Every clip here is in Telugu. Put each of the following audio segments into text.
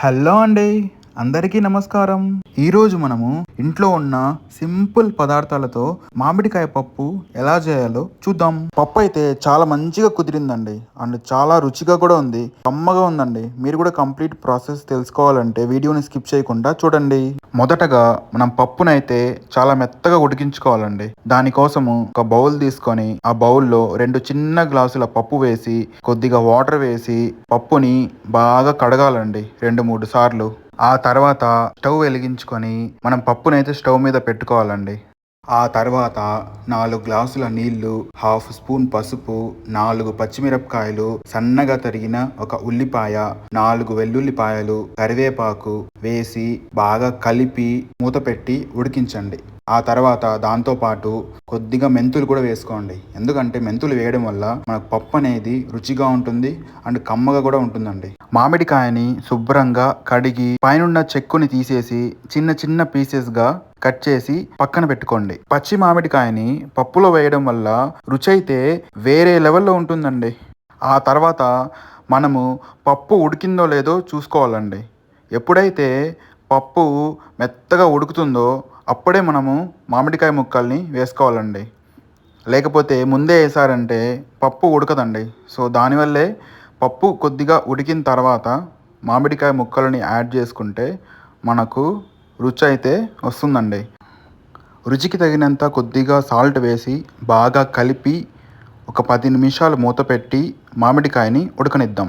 హలో అండి అందరికీ నమస్కారం. ఈరోజు మనము ఇంట్లో ఉన్న సింపుల్ పదార్థాలతో మామిడికాయ పప్పు ఎలా చేయాలో చూద్దాం. పప్పు అయితే చాలా మంచిగా కుదిరిందండి. అండ్ చాలా రుచిగా కూడా ఉంది. కమ్మగా ఉందండి. మీరు కూడా కంప్లీట్ ప్రాసెస్ తెలుసుకోవాలంటే వీడియోని స్కిప్ చేయకుండా చూడండి. మొదటగా మనం పప్పునైతే చాలా మెత్తగా ఉడికించుకోవాలండి. దానికోసము ఒక బౌల్ తీసుకొని ఆ బౌల్లో రెండు చిన్న గ్లాసుల పప్పు వేసి కొద్దిగా వాటర్ వేసి పప్పుని బాగా కడగాలండి. రెండు మూడు సార్లు. ఆ తర్వాత స్టవ్ వెలిగించుకొని మనం పప్పునైతే స్టవ్ మీద పెట్టుకోవాలండి. ఆ తర్వాత నాలుగు గ్లాసుల నీళ్ళు హాఫ్ స్పూన్ పసుపు నాలుగు పచ్చిమిరపకాయలు సన్నగా తరిగిన ఒక ఉల్లిపాయ నాలుగు వెల్లుల్లిపాయలు కరివేపాకు వేసి బాగా కలిపి మూత పెట్టి ఉడికించండి. ఆ తర్వాత దాంతో పాటు కొద్దిగా మెంతులు కూడా వేసుకోండి. ఎందుకంటే మెంతులు వేయడం వల్ల మనకు పప్పు అనేది రుచిగా ఉంటుంది అండ్ కమ్మగా కూడా ఉంటుందండి. మామిడికాయని శుభ్రంగా కడిగి పైనున్న చెక్కుని తీసేసి చిన్న చిన్న పీసెస్గా కట్ చేసి పక్కన పెట్టుకోండి. పచ్చి మామిడికాయని పప్పులో వేయడం వల్ల రుచి అయితే వేరే లెవెల్లో ఉంటుందండి. ఆ తర్వాత మనము పప్పు ఉడికిందో లేదో చూసుకోవాలండి. ఎప్పుడైతే పప్పు మెత్తగా ఉడుకుతుందో అప్పుడే మనము మామిడికాయ ముక్కల్ని వేసుకోవాలండి. లేకపోతే ముందే వేసారంటే పప్పు ఉడకదండి. సో దానివల్లే పప్పు కొద్దిగా ఉడికిన తర్వాత మామిడికాయ ముక్కలని యాడ్ చేసుకుంటే మనకు రుచి అయితే వస్తుందండి. రుచికి తగినంత కొద్దిగా సాల్ట్ వేసి బాగా కలిపి ఒక పది నిమిషాలు మూత పెట్టి మామిడికాయని ఉడకనిద్దాం.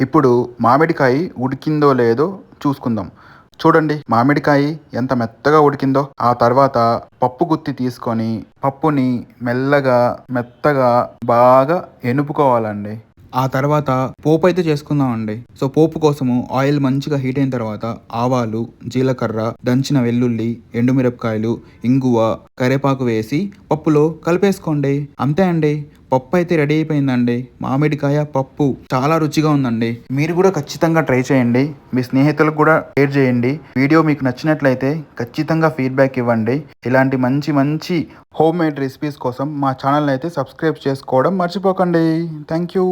ఇప్పుడు మామిడికాయ ఉడికిందో లేదో చూసుకుందాం. చూడండి మామిడికాయ ఎంత మెత్తగా ఉడికిందో. ఆ తర్వాత పప్పు గుత్తి తీసుకొని పప్పుని మెల్లగా మెత్తగా బాగా ఎనుపుకోవాలండి. ఆ తర్వాత పోపు అయితే చేసుకుందామండి. సో పోపు కోసము ఆయిల్ మంచిగా హీట్ అయిన తర్వాత ఆవాలు జీలకర్ర దంచిన వెల్లుల్లి ఎండుమిరపకాయలు ఇంగువ కరివేపాకు వేసి పప్పులో కలిపేసుకోండి. అంతే అండి. పప్పు అయితే రెడీ అయిపోయిందండి. మామిడికాయ పప్పు చాలా రుచిగా ఉందండి. మీరు కూడా ఖచ్చితంగా ట్రై చేయండి. మీ స్నేహితులకు కూడా షేర్ చేయండి. వీడియో మీకు నచ్చినట్లయితే ఖచ్చితంగా ఫీడ్బ్యాక్ ఇవ్వండి. ఇలాంటి మంచి మంచి హోమ్ మేడ్ రెసిపీస్ కోసం మా ఛానల్ అయితే సబ్స్క్రైబ్ చేసుకోవడం మర్చిపోకండి. Thank you.